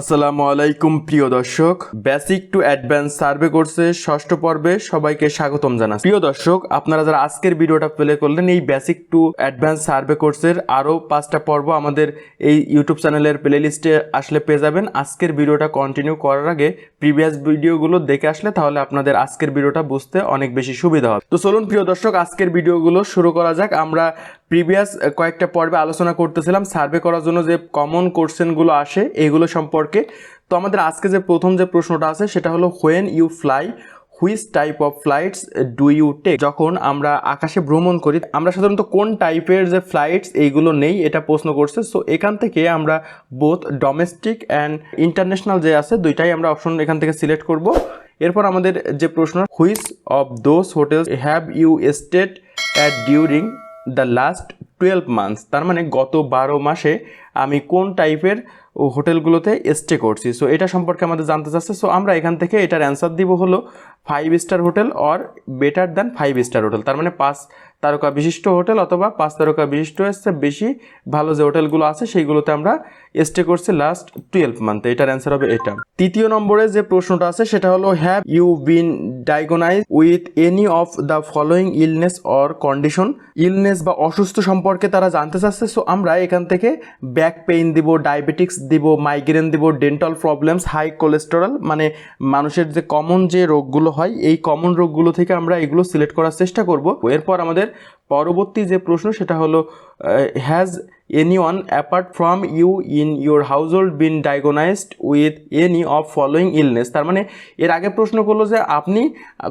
আসসালামু আলাইকুম, প্রিয় দর্শক। বেসিক টু অ্যাডভান্স সার্ভে কোর্সে ষষ্ঠ পর্বে সবাইকে স্বাগতম জানাই প্রিয় দর্শক, আপনারা যারা আজকের ভিডিওটা প্লে করলেন, এই বেসিক টু অ্যাডভান্স সার্ভে কোর্সের আরও পাঁচটা পর্ব আমাদের এই ইউটিউব চ্যানেলের প্লে লিস্টে আসলে পেয়ে যাবেন। আজকের ভিডিওটা কন্টিনিউ করার আগে প্রিভিয়াস ভিডিওগুলো দেখে আসলে তাহলে আপনাদের আজকের ভিডিওটা বুঝতে অনেক বেশি সুবিধা হবে। তো চলুন, প্রিয় দর্শক, আজকের ভিডিওগুলো শুরু করা যাক। আমরা প্রিভিয়াস কয়েকটা পর্বে আলোচনা করতেছিলাম সার্ভে করার জন্য যে কমন কোশ্চেনগুলো আসে, এগুলো সম্পর্কে। তো আমাদের আজকে যে প্রথম যে প্রশ্নটা আছে, সেটা হলো when you fly which type of flights do you take যখন আমরা আকাশে ভ্রমণ করি, আমরা সাধারণত কোন টাইপের যে ফ্লাইটস এইগুলো নেই, এটা প্রশ্ন করছে। সো এখান থেকে আমরা বোথ ডোমেস্টিক অ্যান্ড ইন্টারন্যাশনাল যে আছে, দুইটাই আমরা অপশন এখান থেকে সিলেক্ট করব। এরপর আমাদের যে প্রশ্ন which of those hotels have you stayed at during the last twelve months তার মানে গত বারো মাসে আমি কোন টাইপের হোটেলগুলোতে স্টে করছি। সো এটা সম্পর্কে আমাদের জানতে চাচ্ছে। সো আমরা এখান থেকে এটার অ্যান্সার দিব হলো five star hotel or better than five star hotel তার মানে পাঁচ তারকা বিশিষ্ট হোটেল অথবা পাঁচ তারকা বিশিষ্ট এসছে, বেশি ভালো যে হোটেলগুলো আছে সেইগুলোতে আমরা স্টে করছি লাস্ট টুয়েলভ মান্থে এটার অ্যান্সার হবে এটা। তৃতীয় নম্বরে যে প্রশ্নটা আছে, সেটা হলো have you been diagnose with any of the following illness or condition illness বা অসুস্থ সম্পর্কে তারা জানতে চাচ্ছে সো আমরা এখান থেকে ব্যাক পেইন দিব ডায়াবেটিক্স দিব মাইগ্রেন দিব ডেন্টাল প্রবলেমস হাই কোলেস্টেরল মানে মানুষের যে কমন যে রোগগুলো হয়, এই কমন রোগগুলো থেকে আমরা এগুলো সিলেক্ট করার চেষ্টা করব। এরপর আমাদের পরবর্তী যে প্রশ্ন সেটা হলো has apart from you in your household been diagnosed with any of following illness তার মানে এর আগে প্রশ্ন করল যে আপনি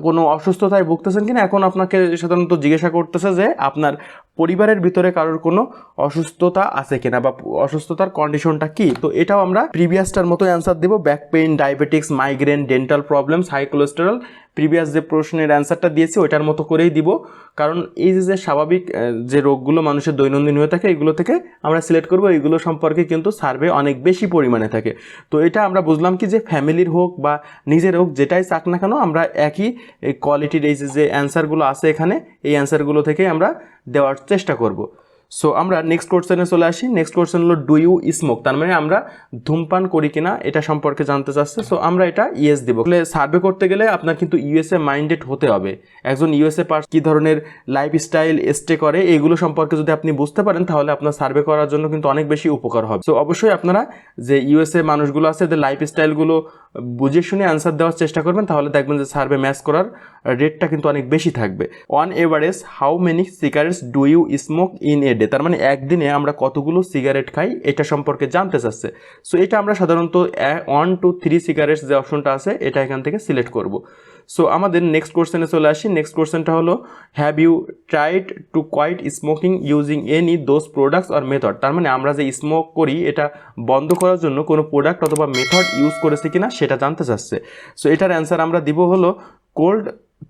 কোনো অসুস্থতায় ভুগতেছেন কিনা? এখন আপনাকে সাধারণত জিজ্ঞাসা করতেছে যে আপনার পরিবারের ভিতরে কারোর কোনো অসুস্থতা আছে কিনা বা অসুস্থতার কন্ডিশনটা কি? তো এটাও আমরা প্রিভিয়াসটার মতো অ্যান্সার দেবো। Back pain diabetics migraine dental problems high cholesterol previous যে প্রশ্নের অ্যান্সারটা দিয়েছি, ওইটার মতো করেই দিব। কারণ এই যে স্বাভাবিক যে রোগগুলো মানুষের দৈনন্দিন হয়ে থাকে, এগুলো থেকে আমরা সিলেক্ট করব এইগুলো সম্পর্কে কিন্তু সার্ভে অনেক বেশি পরিমাণে থাকে। তো এটা আমরা বুঝলাম কি যে ফ্যামিলির হোক বা নিজের হোক, যেটাই চাক না কেন, আমরা একই কোয়ালিটির এই যে অ্যান্সারগুলো আছে এখানে, এই অ্যান্সারগুলো থেকে আমরা দেওয়ার চেষ্টা করব। সো আমরা নেক্সট কোশ্চেনে চলে আসি। নেক্সট কোশ্চেন হলো ডু ইউ স্মোক তার মানে আমরা ধূমপান করি কিনা, এটা সম্পর্কে জানতে চাচ্ছে। সো আমরা এটা ইয়েস দিব। তাহলে সার্ভে করতে গেলে আপনার কিন্তু ইউএসএ মাইন্ডেড হতে হবে। একজন ইউএসএ পার্স কী ধরনের লাইফস্টাইল স্টে করে, এগুলো সম্পর্কে যদি আপনি বুঝতে পারেন, তাহলে আপনার সার্ভে করার জন্য কিন্তু অনেক বেশি উপকার হবে। সো অবশ্যই আপনারা যে ইউএসএ মানুষগুলো আছে এদের লাইফস্টাইলগুলো বুঝে শুনে অ্যান্সার দেওয়ার চেষ্টা করবেন, তাহলে দেখবেন যে সার্ভে ম্যাচ করার রেটটা কিন্তু অনেক বেশি থাকবে। On average how many cigarettes do you smoke in a day তার মানে একদিনে আমরা কতগুলো সিগারেট খাই, এটা সম্পর্কে জানতে চাচ্ছে। সো এটা আমরা সাধারণত ওয়ান টু থ্রি সিগারেটস যে অপশনটা আছে, এটা এখান থেকে সিলেক্ট করব। সো আমাদের নেক্সট কোশ্চেনে চলে আসি। নেক্সট কোশ্চেনটা হলো have you tried to quit smoking using any those products or method তার মানে আমরা যে স্মোক করি, এটা বন্ধ করার জন্য কোনো প্রোডাক্ট অথবা মেথড ইউজ করেছে কিনা, সেটা জানতে চাচ্ছে। সো এটার অ্যান্সার আমরা দিব হলো কোল্ড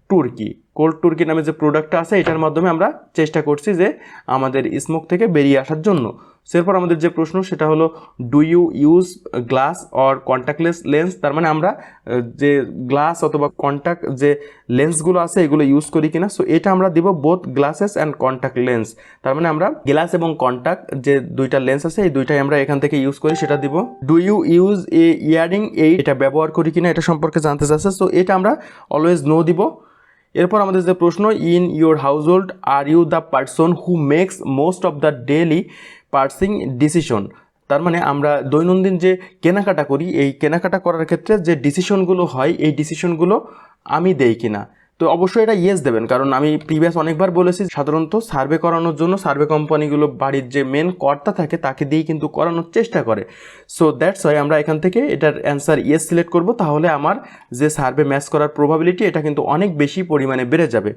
টুর্কি কোল্ড টুর্কি নামে যে প্রোডাক্টটা আছে এটার মাধ্যমে আমরা চেষ্টা করছি যে আমাদের স্মোক থেকে বেরিয়ে আসার জন্য। So, এরপর আমাদের যে প্রশ্ন সেটা হলো do you use glass or contactless lens তার মানে আমরা যে গ্লাস অথবা কন্ট্যাক্ট যে লেন্সগুলো আছে এগুলো ইউজ করি কিনা। সো এটা আমরা দিব both glasses and contact lens তার মানে আমরা গ্লাস এবং কন্ট্যাক্ট যে দুইটা লেন্স আছে এই দুইটাই আমরা এখান থেকে ইউজ করি সেটা দিব। Do you use a earring এই এটা ব্যবহার করি কিনা এটা সম্পর্কে জানতে চাচ্ছে। সো এটা আমরা অলওয়েজ নো দিব। এরপর আমাদের যে প্রশ্ন in your household are you the person who makes most of the daily purchasing decision তার মানে আমরা দৈনন্দিন যে কেনাকাটা করি, এই কেনাকাটা করার ক্ষেত্রে যে ডিসিশনগুলো হয়, এই ডিসিশনগুলো আমি দেই কিনা। তো অবশ্যই এটা ইয়েস দেবেন। কারণ আমি প্রিভিয়াস অনেকবার বলেছি, সাধারণত সার্ভে করানোর জন্য সার্ভে কোম্পানিগুলো বাড়ির যে মেন কর্তা থাকে, তাকে দিয়েই কিন্তু করানোর চেষ্টা করে। সো দ্যাটস ওয়াই আমরা এখান থেকে এটার অ্যান্সার ইয়েস সিলেক্ট করব। তাহলে আমার যে সার্ভে ম্যাচ করার প্রবাবিলিটি এটা কিন্তু অনেক বেশি পরিমাণে বেড়ে যাবে।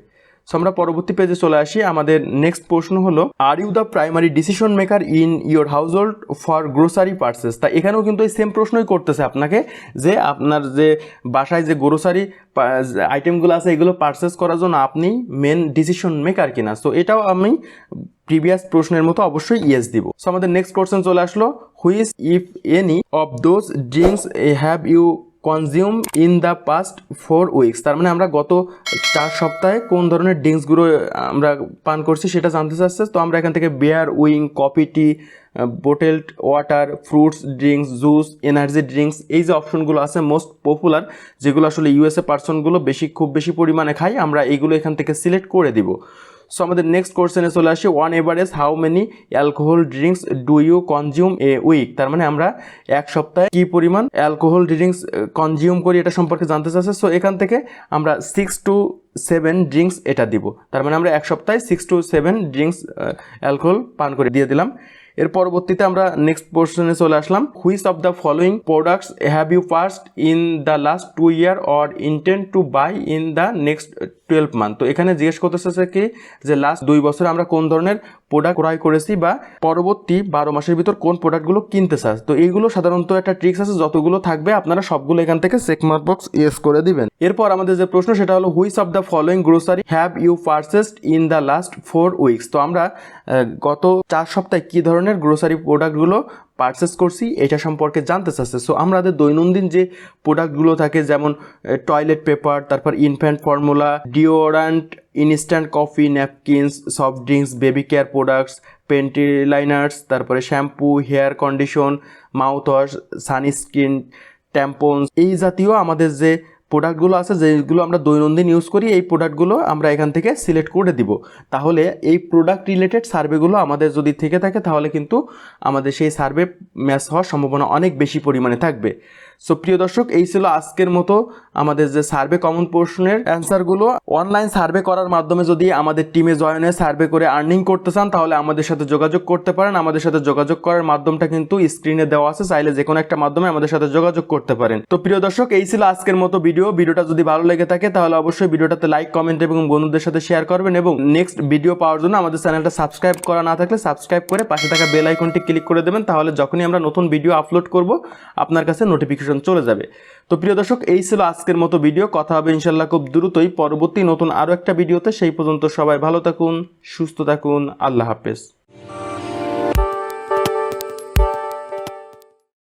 সো আমরা পরবর্তী পেজে চলে আসি। আমাদের নেক্সট প্রশ্ন হলো are you the primary decision maker in your household for grocery purchases তা এখানেও কিন্তু এই সেম প্রশ্নই করতেছে আপনাকে, যে আপনার যে বাসায় যে গ্রোসারি আইটেমগুলো আছে, এগুলো পারচেস করার জন্য আপনি মেন ডিসিশন মেকার কিনা। সো এটাও আমি প্রিভিয়াস প্রশ্নের মতো অবশ্যই ইয়েস দিব। সো আমাদের নেক্সট কোশ্চেন চলে আসলো which if any of those drinks have you consume in the past four weeks তার মানে আমরা গত চার সপ্তাহে কোন ধরনের ড্রিঙ্কসগুলো আমরা পান করছি সেটা জানতে চাচ্ছে। তো আমরা এখান থেকে beer wine coffee tea bottled water fruits drinks juice energy drinks এই যে অপশনগুলো আছে মোস্ট পপুলার যেগুলো আসলে ইউএসএ পার্সনগুলো বেশি, খুব বেশি পরিমাণে খায়, আমরা এইগুলো এখান থেকে সিলেক্ট করে দিব। সো আমাদের নেক্সট কোশ্চেনে চলে আসে on average how many alcohol drinks do you consume a week তার মানে আমরা এক সপ্তাহে কি পরিমাণ অ্যালকোহল ড্রিঙ্কস কনজিউম করি এটা সম্পর্কে জানতে চাচ্ছে সো এখান থেকে আমরা সিক্স টু সেভেন ড্রিঙ্কস এটা দিব। তার মানে আমরা এক সপ্তাহে six to seven drinks alcohol পান করে দিয়ে দিলাম। এর পরবর্তীতে আমরা নেক্সট পোর্শনে চলে আসলাম। Which of the following products have you first in the last two year or intent to buy in the next twelve month তো এখানে জিজ্ঞেস করতেছে কি? যে লাস্ট দুই বছরে আমরা কোন ধরনের প্রোডাক্ট ক্রয় করেছি বা পরবর্তী বারো মাসের ভিতর কোন প্রোডাক্টগুলো কিনতে চাস? তো এইগুলো সাধারণত একটা ট্রিক্স আছে, যতগুলো থাকবে আপনারা সবগুলো এখান থেকে চেকমার্ক বক্স ইয়েস করে দিবেন। এরপর আমাদের যে প্রশ্ন, সেটা হলো which of the following grocery have you purchased in the last four weeks তো আমরা গত চার সপ্তাহে কী ধরনের গ্রোসারি প্রোডাক্টগুলো পারচেস করছি, এটা সম্পর্কে জানতে চাচ্ছে। সো আমাদের দৈনন্দিন যে প্রোডাক্টগুলো থাকে, যেমন টয়লেট পেপার তারপর infant formula deodorant instant coffee napkins soft drinks baby care products panty liners তারপরে shampoo hair condition mouthwash sunscreen tampons এই জাতীয় আমাদের যে প্রোডাক্টগুলো আছে, যেগুলো আমরা দৈনন্দিন ইউজ করি, এই প্রোডাক্টগুলো আমরা এখান থেকে সিলেক্ট করে দিব। তাহলে এই প্রোডাক্ট রিলেটেড সার্ভেগুলো আমাদের যদি থেকে থাকে, তাহলে কিন্তু আমাদের সেই সার্ভে ম্যাচ হওয়ার সম্ভাবনা অনেক বেশি পরিমাণে থাকবে। সো প্রিয় দর্শক, এই ছিল আজকের মতো আমাদের যে সার্ভে, কমন প্রশ্নের অ্যান্সারগুলো। অনলাইন সার্ভে করার মাধ্যমে যদি আমাদের টিমে জয়েনে সার্ভে করে আর্নিং করতে চান, তাহলে আমাদের সাথে যোগাযোগ করতে পারেন। আমাদের সাথে যোগাযোগ করার মাধ্যমটা কিন্তু স্ক্রিনে দেওয়া আছে। চাইলে যে কোনো একটা মাধ্যমে আমাদের সাথে যোগাযোগ করতে পারেন। তো প্রিয় দর্শক, এই ছিল আজকের মতো ভিডিও। ভিডিওটা যদি ভালো লেগে থাকে, তাহলে অবশ্যই ভিডিওটাতে লাইক, কমেন্ট এবং বন্ধুদের সাথে শেয়ার করবেন এবং নেক্সট ভিডিও পাওয়ার জন্য আমাদের চ্যানেলটা সাবস্ক্রাইব করা না থাকলে সাবস্ক্রাইব করে পাশে থাকা বেল আইকনটি ক্লিক করে দেবেন। তাহলে যখনই আমরা নতুন ভিডিও আপলোড করব, আপনার কাছে নোটিফিকেশন চলে যাবে। তো প্রিয় দর্শক, এই ছিল আজকের মতো ভিডিও কথা হবে ইনশাল্লাহ খুব দ্রুতই। পরবর্তী নতুন আরও একটা ভিডিওতে সেই পর্যন্ত সবাই ভালো থাকুন, সুস্থ থাকুন। আল্লাহ হাফেজ।